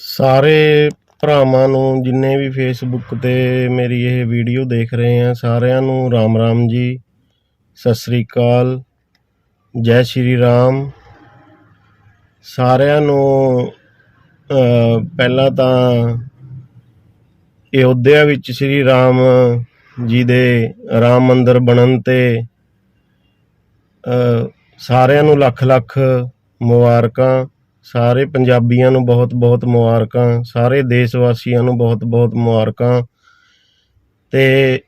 ਸਾਰੇ ਭਰਾਵਾਂ ਨੂੰ ਜਿੰਨੇ ਵੀ ਫੇਸਬੁੱਕ ਤੇ ਮੇਰੀ ਇਹ ਵੀਡੀਓ ਦੇਖ ਰਹੇ ਆ, ਸਾਰਿਆਂ ਨੂੰ ਰਾਮ ਰਾਮ ਜੀ, ਸਤਿ ਸ੍ਰੀ ਅਕਾਲ, ਜੈ ਸ਼੍ਰੀ ਰਾਮ। ਸਾਰਿਆਂ ਨੂੰ ਪਹਿਲਾਂ ਤਾਂ ਅਯੋਧਿਆ ਵਿੱਚ ਸ਼੍ਰੀ ਰਾਮ ਜੀ ਦੇ ਰਾਮ ਮੰਦਿਰ ਬਣਨ ਤੇ ਸਾਰਿਆਂ ਨੂੰ ਲੱਖ ਲੱਖ ਮੁਬਾਰਕਾਂ। ਸਾਰੇ ਪੰਜਾਬੀਆਂ ਨੂੰ ਬਹੁਤ ਬਹੁਤ ਮੁਬਾਰਕਾਂ, ਸਾਰੇ ਦੇਸ਼ ਵਾਸੀਆਂ ਨੂੰ ਬਹੁਤ ਬਹੁਤ ਮੁਬਾਰਕਾਂ। ਤੇ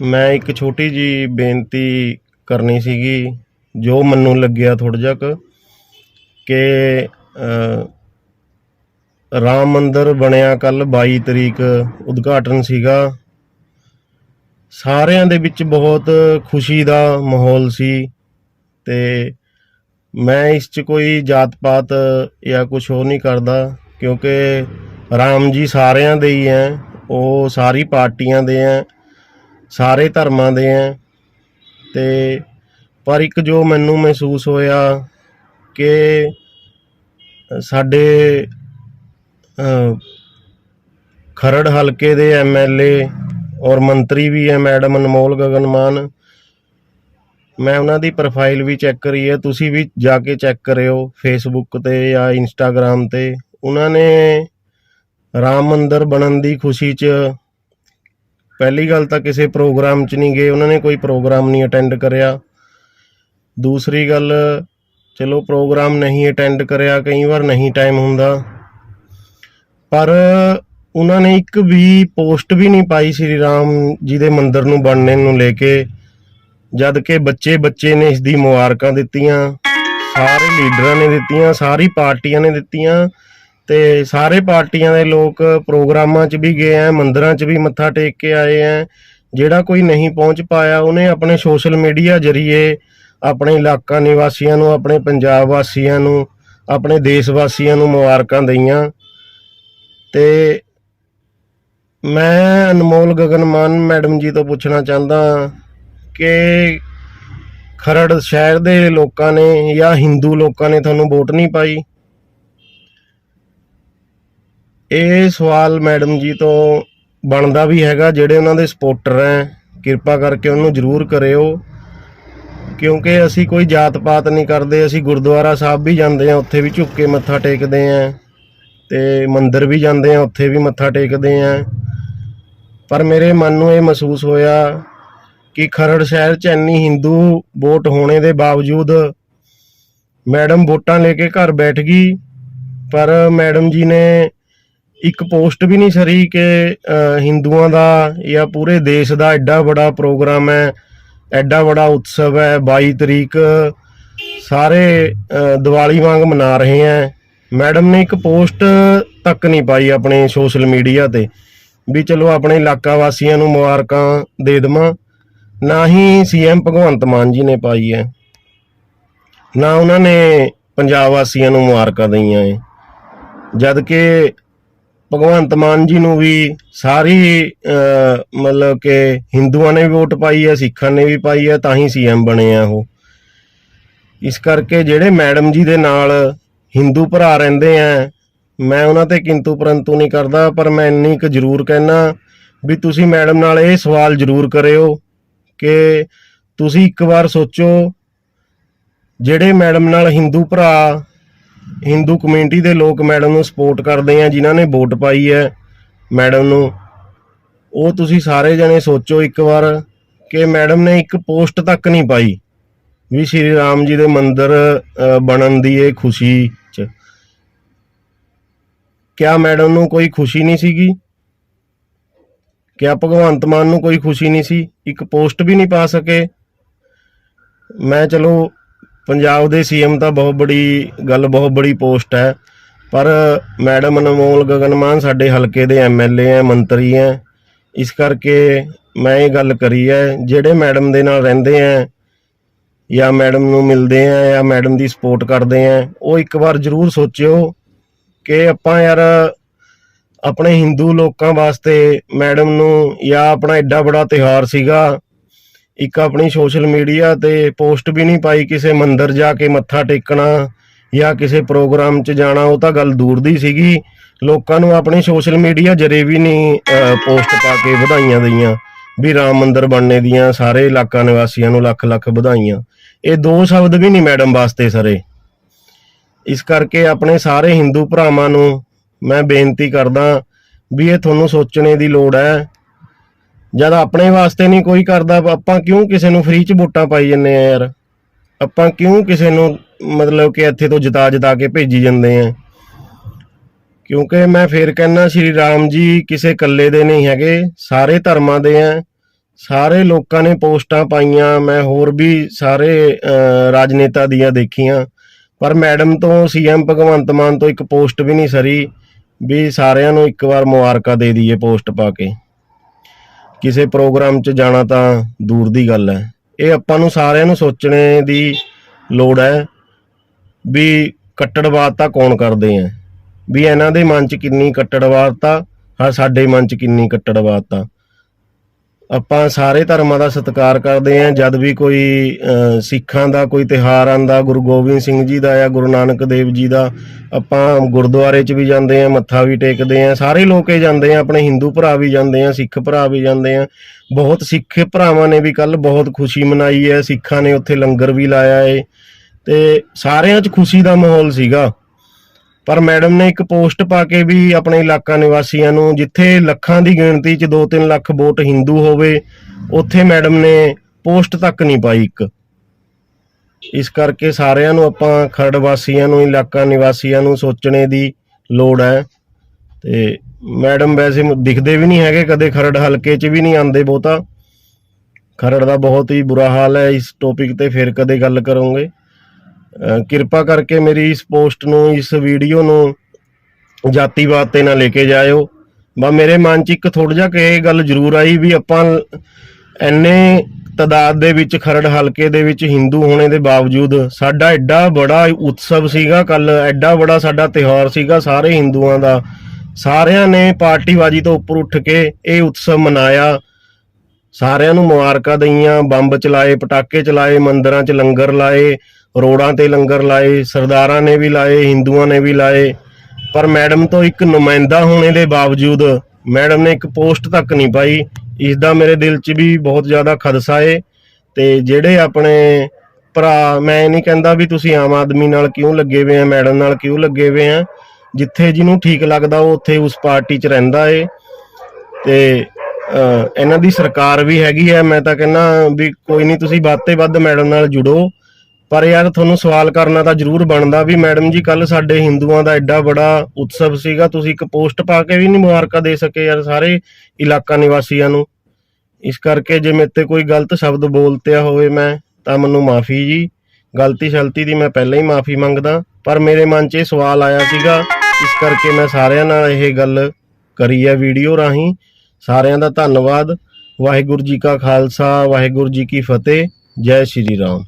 ਮੈਂ ਇੱਕ ਛੋਟੀ ਜੀ ਬੇਨਤੀ ਕਰਨੀ ਸੀਗੀ, ਜੋ ਮੈਨੂੰ ਲੱਗਿਆ ਥੋੜ੍ਹਾ ਜਿਹਾ ਕਿ ਰਾਮ ਮੰਦਿਰ ਬਣਿਆ ਕੱਲ 22 ਤਰੀਕ ਉਦਘਾਟਨ ਸੀਗਾ। ਸਾਰਿਆਂ ਦੇ ਵਿੱਚ ਬਹੁਤ ਖੁਸ਼ੀ ਦਾ ਮਾਹੌਲ ਸੀ ਤੇ ਮੈਂ ਇਸ 'ਚ ਕੋਈ ਜਾਤ ਪਾਤ ਜਾਂ ਕੁਝ ਹੋਰ ਨਹੀਂ ਕਰਦਾ, ਕਿਉਂਕਿ ਰਾਮ ਜੀ ਸਾਰਿਆਂ ਦੇ ਹੀ ਹੈ ਉਹ ਸਾਰੀ ਪਾਰਟੀਆਂ ਦੇ ਹੈ ਸਾਰੇ ਧਰਮਾਂ ਦੇ ਹੈ ਤੇ ਪਰ ਇੱਕ ਜੋ ਮੈਨੂੰ ਮਹਿਸੂਸ ਹੋਇਆ ਕਿ ਸਾਡੇ ਖਰੜ ਹਲਕੇ ਦੇ ਐਮਐਲਏ ਔਰ ਮੰਤਰੀ ਵੀ ਹੈ ਮੈਡਮ ਅਨਮੋਲ ਗਗਨ ਮਾਨ ਮੈਂ ਉਹਨਾਂ ਦੀ ਪ੍ਰੋਫਾਈਲ ਵੀ ਚੈੱਕ ਕਰੀ ਹੈ, ਤੁਸੀਂ ਵੀ ਜਾ ਕੇ ਚੈੱਕ ਕਰਿਓ ਫੇਸਬੁੱਕ ਤੇ ਜਾਂ ਇੰਸਟਾਗ੍ਰam ਤੇ। ਉਹਨਾਂ ਨੇ ਰਾਮ ਮੰਦਰ ਬਣਨ ਦੀ ਖੁਸ਼ੀ 'ਚ ਪਹਿਲੀ ਗੱਲ ਤਾਂ ਕਿਸੇ ਪ੍ਰੋਗਰਾਮ 'ਚ ਨਹੀਂ ਗਏ, ਉਹਨਾਂ ਨੇ ਕੋਈ ਪ੍ਰੋਗਰਾਮ ਨਹੀਂ ਅਟੈਂਡ ਕਰਿਆ। ਦੂਸਰੀ ਗੱਲ, ਚਲੋ ਪ੍ਰੋਗਰਾਮ ਨਹੀਂ ਅਟੈਂਡ ਕਰਿਆ, ਕਈ ਵਾਰ ਨਹੀਂ ਟਾਈਮ ਹੁੰਦਾ। ਪਰ ਉਹਨਾਂ ਨੇ ਇੱਕ ਵੀ ਪੋਸਟ ਵੀ ਨਹੀਂ ਪਾਈ ਸ੍ਰੀ ਰਾਮ ਜੀ ਦੇ ਮੰਦਿਰ ਨੂੰ ਬਣਨੇ ਨੂੰ ਲੈ ਕੇ। ਜਦ ਕਿ ਬੱਚੇ ਬੱਚੇ ਨੇ ਇਸ ਦੀ ਮੁਬਾਰਕਾਂ ਦਿੱਤੀਆਂ, ਸਾਰੇ ਲੀਡਰਾਂ ਨੇ ਦਿੱਤੀਆਂ, ਸਾਰੀ ਪਾਰਟੀਆਂ ਨੇ ਦਿੱਤੀਆਂ ਤੇ ਸਾਰੇ ਪਾਰਟੀਆਂ ਦੇ ਲੋਕ ਪ੍ਰੋਗਰਾਮਾਂ 'ਚ ਵੀ ਗਏ ਆ ਮੰਦਰਾਂ 'ਚ ਵੀ ਮੱਥਾ ਟੇਕ ਕੇ ਆਏ ਆ ਜਿਹੜਾ ਕੋਈ ਨਹੀਂ ਪਹੁੰਚ ਪਾਇਆ, ਉਹਨੇ ਆਪਣੇ ਸੋਸ਼ਲ ਮੀਡੀਆ ਜ਼ਰੀਏ ਆਪਣੇ ਇਲਾਕਾ ਨਿਵਾਸੀਆਂ ਨੂੰ, ਆਪਣੇ ਪੰਜਾਬ ਵਾਸੀਆਂ ਨੂੰ, ਆਪਣੇ ਦੇਸ਼ ਵਾਸੀਆਂ ਨੂੰ ਮੁਬਾਰਕਾਂ ਦਈਆਂ। ਤੇ ਮੈਂ ਅਨਮੋਲ ਗਗਨ ਮਾਨ ਮੈਡਮ ਜੀ ਤੋਂ ਪੁੱਛਣਾ ਚਾਹੁੰਦਾ ਕਿ ਖਰੜ ਸ਼ਹਿਰ ਦੇ ਲੋਕਾਂ ਨੇ ਜਾਂ ਹਿੰਦੂ ਲੋਕਾਂ ਨੇ ਤੁਹਾਨੂੰ ਵੋਟ ਨਹੀਂ ਪਾਈ? ਇਹ ਸਵਾਲ ਮੈਡਮ ਜੀ ਤੋਂ ਬਣਦਾ ਵੀ ਹੈਗਾ, ਜਿਹੜੇ ਉਹਨਾਂ ਦੇ ਸਪੋਰਟਰ ਹੈ, ਕਿਰਪਾ ਕਰਕੇ ਉਹਨੂੰ ਜ਼ਰੂਰ ਕਰਿਓ। ਕਿਉਂਕਿ ਅਸੀਂ ਕੋਈ ਜਾਤ ਪਾਤ ਨਹੀਂ ਕਰਦੇ, ਅਸੀਂ ਗੁਰਦੁਆਰਾ ਸਾਹਿਬ ਵੀ ਜਾਂਦੇ ਆ ਉੱਥੇ ਵੀ ਝੁੱਕ ਕੇ ਮੱਥਾ ਟੇਕਦੇ ਆ ਤੇ ਮੰਦਿਰ ਵੀ ਜਾਂਦੇ ਆ ਉੱਥੇ ਵੀ ਮੱਥਾ ਟੇਕਦੇ ਆ ਪਰ ਮੇਰੇ ਮਨ ਨੂੰ ਇਹ ਮਹਿਸੂਸ ਹੋਇਆ ਕਿ ਖਰੜ ਸ਼ਹਿਰ 'ਚ ਇੰਨੀ ਹਿੰਦੂ ਵੋਟ ਹੋਣੇ ਦੇ ਬਾਵਜੂਦ ਮੈਡਮ ਵੋਟਾਂ ਲੈ ਕੇ ਘਰ ਬੈਠ ਗਈ, ਪਰ ਮੈਡਮ ਜੀ ਨੇ ਇੱਕ ਪੋਸਟ ਵੀ ਨਹੀਂ ਸਰੀ ਕਿ ਹਿੰਦੂਆਂ ਦਾ ਜਾਂ ਪੂਰੇ ਦੇਸ਼ ਦਾ ਐਡਾ ਵੱਡਾ ਪ੍ਰੋਗਰਾਮ ਹੈ, ਐਡਾ ਵੱਡਾ ਉਤਸਵ ਹੈ 22 ਤਰੀਕ ਸਾਰੇ ਦੀਵਾਲੀ ਵਾਂਗ ਮਨਾ ਰਹੇ ਹੈ। ਮੈਡਮ ਨੇ ਇੱਕ ਪੋਸਟ ਤੱਕ ਨਹੀਂ ਪਾਈ ਆਪਣੇ ਸੋਸ਼ਲ ਮੀਡੀਆ ਤੇ, ਵੀ ਚਲੋ ਆਪਣੇ ਇਲਾਕਾ ਵਾਸੀਆਂ ਨੂੰ ਮੁਬਾਰਕਾਂ ਦੇ ਦੇਵਾਂ। ਨਾ ਹੀ ਸੀਐਮ ਭਗਵੰਤ ਮਾਨ ਜੀ ਨੇ ਪਾਈ ਹੈ। ਨਾ ਉਹਨਾਂ ਨੇ ਪੰਜਾਬ ਵਾਸੀਆਂ ਨੂੰ ਮੁਬਾਰਕਾਂ ਦਈਆਂ ਹੈ ਜਦ ਕਿ ਭਗਵੰਤ ਮਾਨ ਜੀ ਨੂੰ ਵੀ ਸਾਰੀ ਮਤਲਬ ਕਿ ਹਿੰਦੂਆਂ ਨੇ ਵੀ ਵੋਟ ਪਾਈ ਹੈ, ਸਿੱਖਾਂ ਨੇ ਵੀ ਪਾਈ ਹੈ, ਤਾਂ ਹੀ ਸੀਐਮ ਬਣੇ ਆ ਉਹ। ਇਸ ਕਰਕੇ ਜਿਹੜੇ ਮੈਡਮ ਜੀ ਦੇ ਨਾਲ ਹਿੰਦੂ ਭਰਾ ਰਹਿੰਦੇ ਆ, ਮੈਂ ਉਹਨਾਂ ਤੇ ਕਿੰਤੂ ਪਰੰਤੂ ਨਹੀਂ ਕਰਦਾ, ਪਰ ਮੈਂ ਇੰਨੀ ਕੁ ਜ਼ਰੂਰ ਕਹਿਣਾ ਵੀ ਤੁਸੀਂ ਮੈਡਮ ਨਾਲ ਇਹ ਸਵਾਲ ਜ਼ਰੂਰ ਕਰਿਓ ਕਿ ਤੁਸੀਂ ਇੱਕ ਵਾਰ ਸੋਚੋ ਜਿਹੜੇ ਮੈਡਮ ਨਾਲ ਹਿੰਦੂ ਭਰਾ, ਹਿੰਦੂ ਕਮਿਊਨਿਟੀ ਦੇ ਲੋਕ ਮੈਡਮ ਨੂੰ ਸਪੋਰਟ ਕਰਦੇ ਆ, ਜਿਨ੍ਹਾਂ ਨੇ ਵੋਟ ਪਾਈ ਹੈ ਮੈਡਮ ਨੂੰ, ਉਹ ਤੁਸੀਂ ਸਾਰੇ ਜਣੇ ਸੋਚੋ ਇੱਕ ਵਾਰ ਕਿ ਮੈਡਮ ਨੇ ਇੱਕ ਪੋਸਟ ਤੱਕ ਨਹੀਂ ਪਾਈ ਵੀ ਸ਼੍ਰੀ ਰਾਮ ਜੀ ਦੇ ਮੰਦਿਰ ਬਣਨ ਦੀ ਇਹ ਖੁਸ਼ੀ ਚ। ਕਿਆ ਮੈਡਮ ਨੂੰ ਕੋਈ ਖੁਸ਼ੀ ਨਹੀਂ ਸੀਗੀ? ਕਿਆ ਭਗਵੰਤ ਮਾਨ ਨੂੰ ਕੋਈ ਖੁਸ਼ੀ ਨਹੀਂ ਸੀ, ਇੱਕ ਪੋਸਟ ਵੀ ਨਹੀਂ ਪਾ ਸਕੇ। ਮੈਂ ਚਲੋ, ਪੰਜਾਬ ਦੇ ਸੀਐਮ ਤਾਂ ਬਹੁਤ ਬੜੀ ਗੱਲ, ਬਹੁਤ ਬੜੀ ਪੋਸਟ ਹੈ, ਪਰ ਮੈਡਮ ਅਨਮੋਲ ਗਗਨ ਮਾਨ ਸਾਡੇ ਹਲਕੇ ਦੇ ਐਮਐਲਏ ਹੈ, ਮੰਤਰੀ ਹੈ। ਇਸ ਕਰਕੇ ਮੈਂ ਇਹ ਗੱਲ ਕਰੀ ਹੈ, ਜਿਹੜੇ ਮੈਡਮ ਦੇ ਨਾਲ ਰਹਿੰਦੇ ਹੈ, ਜਾਂ ਮੈਡਮ ਨੂੰ ਮਿਲਦੇ ਆ ਜਾਂ ਮੈਡਮ ਦੀ ਸਪੋਰਟ ਕਰਦੇ ਆ ਉਹ ਇੱਕ ਵਾਰ ਜ਼ਰੂਰ ਸੋਚਿਓ ਕਿ ਆਪਾਂ ਯਾਰ ਆਪਣੇ ਹਿੰਦੂ ਲੋਕਾਂ ਵਾਸਤੇ ਮੈਡਮ ਨੂੰ ਜਾਂ ਆਪਣਾ ਐਡਾ ਬੜਾ ਤਿਉਹਾਰ ਸੀਗਾ। ਇੱਕ ਆਪਣੀ ਸੋਸ਼ਲ ਮੀਡੀਆ ਤੇ ਪੋਸਟ ਵੀ ਨਹੀਂ ਪਾਈ ਕਿਸੇ ਮੰਦਿਰ ਜਾ ਕੇ ਮੱਥਾ ਟੇਕਣਾ ਜਾਂ ਕਿਸੇ ਪ੍ਰੋਗਰਾਮ 'ਚ ਜਾਣਾ, ਉਹ ਤਾਂ ਗੱਲ ਦੂਰ ਦੀ ਸੀਗੀ। ਲੋਕਾਂ ਨੂੰ ਆਪਣੀ ਸੋਸ਼ਲ ਮੀਡੀਆ ਜਰੇ ਵੀ ਨਹੀਂ ਪੋਸਟ ਪਾ ਕੇ ਵਧਾਈਆਂ ਦਈਆਂ ਵੀ ਰਾਮ ਮੰਦਿਰ ਬਣਨੇ ਦੀਆਂ ਸਾਰੇ ਇਲਾਕਾ ਨਿਵਾਸੀਆਂ ਨੂੰ ਲੱਖ ਲੱਖ ਵਧਾਈਆਂ। ਇਹ ਦੋ ਸ਼ਬਦ ਵੀ ਨਹੀਂ ਮੈਡਮ ਵਾਸਤੇ ਸਰੇ। ਇਸ ਕਰਕੇ ਆਪਣੇ ਸਾਰੇ ਹਿੰਦੂ ਭਰਾਵਾਂ ਨੂੰ ਮੈਂ ਬੇਨਤੀ ਕਰਦਾ ਵੀ ਇਹ ਤੁਹਾਨੂੰ ਸੋਚਣੇ ਦੀ ਲੋੜ ਹੈ। ਜਦ ਆਪਣੇ ਵਾਸਤੇ ਨਹੀਂ ਕੋਈ ਕਰਦਾ ਆਪਾਂ ਕਿਉਂ ਕਿਸੇ ਨੂੰ ਫ੍ਰੀ ਚ ਵੋਟਾਂ ਪਾਈ ਜੰਨੇ ਆ ਯਾਰ? ਆਪਾਂ ਕਿਉਂ ਕਿਸੇ ਨੂੰ ਮਤਲਬ ਕਿ ਇੱਥੇ ਤੋਂ ਜਿਤਾ ਜਿਤਾ ਕੇ ਭੇਜੀ ਜਾਂਦੇ ਆ? ਕਿਉਂਕਿ ਮੈਂ ਫੇਰ ਕਹਿੰਦਾ ਸ਼੍ਰੀ ਰਾਮ ਜੀ ਕਿਸੇ ਇਕੱਲੇ ਦੇ ਨਹੀਂ ਹੈਗੇ ਸਾਰੇ ਧਰਮਾਂ ਦੇ ਆ। ਸਾਰੇ ਲੋਕਾਂ ਨੇ ਪੋਸਟਾਂ ਪਾਈਆਂ ਮੈਂ ਹੋਰ ਵੀ ਸਾਰੇ ਅਹ, ਰਾਜਨੇਤਾ ਦੀਆਂ ਦੇਖੀਆਂ। ਪਰ ਮੈਡਮ ਤੋਂ ਸੀਐਮ ਭਗਵੰਤ ਮਾਨ ਤੋਂ ਇੱਕ ਪੋਸਟ ਵੀ ਨਹੀਂ ਸਰੀ। ਵੀ ਸਾਰਿਆਂ ਨੂੰ ਇੱਕ ਵਾਰ ਮੁਬਾਰਕਾਂ ਦੇ ਦਈਏ ਪੋਸਟ ਪਾ ਕੇ। ਕਿਸੇ ਪ੍ਰੋਗਰਾਮ 'ਚ ਜਾਣਾ ਤਾਂ ਦੂਰ ਦੀ ਗੱਲ ਹੈ। ਇਹ ਆਪਾਂ ਨੂੰ ਸਾਰਿਆਂ ਨੂੰ ਸੋਚਣੇ ਦੀ ਲੋੜ ਹੈ ਵੀ ਕੱਟੜਵਾਦਤਾ ਕੌਣ ਕਰਦੇ ਆ। ਵੀ ਇਹਨਾਂ ਦੇ ਮਨ 'ਚ ਕਿੰਨੀ ਕੱਟੜਵਾਦਤਾ ਹਾਂ, ਸਾਡੇ ਮਨ 'ਚ ਕਿੰਨੀ ਕੱਟੜਵਾਦਤਾ ਆਪਾਂ ਸਾਰੇ ਧਰਮਾਂ ਦਾ ਸਤਿਕਾਰ ਕਰਦੇ ਆਂ ਜਦ ਵੀ ਕੋਈ ਸਿੱਖਾਂ ਦਾ, ਕੋਈ ਤਿਹਾਰ ਆਂਦਾ ਗੁਰੂ ਗੋਬਿੰਦ ਸਿੰਘ ਜੀ ਦਾ ਜਾਂ ਗੁਰੂ ਨਾਨਕ ਦੇਵ ਜੀ ਦਾ, ਆਪਾਂ ਗੁਰਦੁਆਰੇ 'ਚ ਵੀ ਜਾਂਦੇ ਆਂ ਮੱਥਾ ਵੀ ਟੇਕਦੇ ਆਂ ਸਾਰੇ ਲੋਕ ਹੀ ਜਾਂਦੇ ਆਂ ਆਪਣੇ ਹਿੰਦੂ ਭਰਾ ਵੀ ਜਾਂਦੇ ਆਂ ਸਿੱਖ ਭਰਾ ਵੀ ਜਾਂਦੇ ਆਂ ਬਹੁਤ ਸਿੱਖ ਭਰਾਵਾਂ ਨੇ ਵੀ ਕੱਲ ਬਹੁਤ ਖੁਸ਼ੀ ਮਨਾਈ ਹੈ, ਸਿੱਖਾਂ ਨੇ ਉੱਥੇ ਲੰਗਰ ਵੀ ਲਾਇਆ ਏ, ਤੇ ਸਾਰਿਆਂ 'ਚ ਖੁਸ਼ੀ ਦਾ ਮਾਹੌਲ ਸੀਗਾ। ਪਰ ਮੈਡਮ ਨੇ ਇੱਕ ਪੋਸਟ ਪਾ ਕੇ ਵੀ ਆਪਣੇ ਇਲਾਕਾ ਨਿਵਾਸੀਆਂ ਨੂੰ ਜਿੱਥੇ ਲੱਖਾਂ ਦੀ ਗਿਣਤੀ 'ਚ 2-3 ਲੱਖ ਵੋਟ ਹਿੰਦੂ ਹੋਵੇ, ਉੱਥੇ ਮੈਡਮ ਨੇ ਪੋਸਟ ਤੱਕ ਨਹੀਂ ਪਾਈ ਇੱਕ। ਇਸ ਕਰਕੇ ਸਾਰਿਆਂ ਨੂੰ ਆਪਾਂ ਖਰੜ ਵਾਸੀਆਂ ਨੂੰ, ਇਲਾਕਾ ਨਿਵਾਸੀਆਂ ਨੂੰ ਸੋਚਣੇ ਦੀ ਲੋੜ ਹੈ। ਤੇ ਮੈਡਮ ਵੈਸੇ ਦਿਖਦੇ ਵੀ ਨਹੀਂ ਹੈਗੇ, ਕਦੇ ਖਰੜ ਹਲਕੇ 'ਚ ਵੀ ਨਹੀਂ ਆਉਂਦੇ ਬਹੁਤਾ। ਖਰੜ ਦਾ ਬਹੁਤ ਹੀ ਬੁਰਾ ਹਾਲ ਹੈ, ਇਸ ਟੌਪਿਕ ਤੇ ਫਿਰ ਕਦੇ ਗੱਲ ਕਰਾਂਗੇ। ਕਿਰਪਾ ਕਰਕੇ ਮੇਰੀ ਇਸ ਪੋਸਟ ਨੂੰ, ਇਸ ਵੀਡੀਓ ਨੂੰ ਜਾਤੀਵਾਦ ਤੇ ਨਾ ਲੈ ਕੇ ਜਾਇਓ। ਬਾ ਮੇਰੇ ਮਨ 'ਚ ਇੱਕ ਥੋੜਾ ਜਿਹਾ ਕਿ ਇਹ ਗੱਲ ਜ਼ਰੂਰ ਆਈ ਵੀ ਆਪਾਂ ਐਨੇ ਤਦਾਦ ਦੇ ਵਿੱਚ, ਖਰੜ ਹਲਕੇ ਦੇ ਵਿੱਚ ਹਿੰਦੂ ਹੋਣੇ ਦੇ ਬਾਵਜੂਦ ਸਾਡਾ ਐਡਾ ਬੜਾ ਉਤਸਵ ਸੀਗਾ ਕੱਲ ਐਡਾ ਬੜਾ ਸਾਡਾ ਤਿਉਹਾਰ ਸੀਗਾ ਸਾਰੇ ਹਿੰਦੂਆਂ ਦਾ। ਸਾਰਿਆਂ ਨੇ ਪਾਰਟੀਬਾਜ਼ੀ ਤੋਂ ਉੱਪਰ ਉੱਠ ਕੇ ਇਹ ਉਤਸਵ ਮਨਾਇਆ। ਸਾਰਿਆਂ ਨੂੰ ਮੁਬਾਰਕਾਂ ਦਈਆਂ, ਬੰਬ ਚਲਾਏ, ਪਟਾਕੇ ਚਲਾਏ, ਮੰਦਰਾਂ 'ਚ ਲੰਗਰ ਲਾਏ ਰੋਡਾਂ ਤੇ ਲੰਗਰ ਲਾਏ, ਸਰਦਾਰਾਂ ਨੇ ਵੀ ਲਾਏ, ਹਿੰਦੂਆਂ ਨੇ ਵੀ ਲਾਏ। ਪਰ ਮੈਡਮ ਤੋਂ ਇੱਕ ਨੁਮਾਇੰਦਾ ਹੋਣੇ ਦੇ ਬਾਵਜੂਦ ਮੈਡਮ ਨੇ ਇੱਕ ਪੋਸਟ ਤੱਕ ਨਹੀਂ ਪਾਈ। ਇਸ ਦਾ ਮੇਰੇ ਦਿਲ 'ਚ ਵੀ ਬਹੁਤ ਜ਼ਿਆਦਾ ਖਦਸ਼ਾ ਏ ਤੇ ਜਿਹੜੇ ਆਪਣੇ ਭਰਾ, ਮੈਂ ਇਹ ਨਹੀਂ ਕਹਿੰਦਾ ਵੀ ਤੁਸੀਂ ਆਮ ਆਦਮੀ ਨਾਲ ਕਿਉਂ ਲੱਗੇ ਹੋਏ ਆ, ਮੈਡਮ ਨਾਲ ਕਿਉਂ ਲੱਗੇ ਹੋਏ ਆ। ਜਿੱਥੇ ਜਿਹਨੂੰ ਠੀਕ ਲੱਗਦਾ, ਉਹ ਉੱਥੇ ਉਸ ਪਾਰਟੀ 'ਚ ਰਹਿੰਦਾ ਏ। ਤੇ ਇਹਨਾਂ ਦੀ ਸਰਕਾਰ ਵੀ ਹੈਗੀ ਹੈ ਮੈਂ ਤਾਂ ਕਹਿੰਦਾ ਵੀ ਕੋਈ ਨਹੀਂ, ਤੁਸੀਂ ਵੱਧ ਤੇ ਵੱਧ ਮੈਡਮ ਨਾਲ ਜੁੜੋ। ਪਰ ਯਾਰ ਤੁਹਾਨੂੰ ਸਵਾਲ ਕਰਨਾ ਤਾਂ ਜ਼ਰੂਰ ਬਣਦਾ ਵੀ ਮੈਡਮ ਜੀ ਕੱਲ ਸਾਡੇ ਹਿੰਦੂਆਂ ਦਾ ਐਡਾ ਬੜਾ ਉਤਸਵ ਸੀਗਾ, ਤੁਸੀਂ ਇੱਕ ਪੋਸਟ ਪਾ ਕੇ ਵੀ ਨਹੀਂ ਮੁਬਾਰਕਾਂ ਦੇ ਸਕੇ ਯਾਰ ਸਾਰੇ ਇਲਾਕਾ ਨਿਵਾਸੀਆਂ ਨੂੰ। ਇਸ ਕਰਕੇ ਜੇ ਮੇਰੇ ਤੇ ਕੋਈ ਗਲਤ ਸ਼ਬਦ ਬੋਲਤਿਆ ਹੋਵੇ ਮੈਂ, ਤਾਂ ਮੈਨੂੰ ਮਾਫੀ ਜੀ। ਗਲਤੀ ਸ਼ਲਤੀ ਦੀ ਮੈਂ ਪਹਿਲਾਂ ਹੀ ਮਾਫੀ ਮੰਗਦਾ, ਪਰ ਮੇਰੇ ਮਨ 'ਚ ਇਹ ਸਵਾਲ ਆਇਆ ਸੀਗਾ, ਇਸ ਕਰਕੇ ਮੈਂ ਸਾਰਿਆਂ ਨਾਲ ਇਹ ਗੱਲ ਕਰੀ ਹੈ ਵੀਡੀਓ ਰਾਹੀਂ। ਸਾਰਿਆਂ ਦਾ ਧੰਨਵਾਦ। ਵਾਹਿਗੁਰੂ ਜੀ ਕਾ ਖਾਲਸਾ, ਵਾਹਿਗੁਰੂ ਜੀ ਕੀ ਫਤਿਹ। ਜੈ ਸ਼੍ਰੀ ਰਾਮ।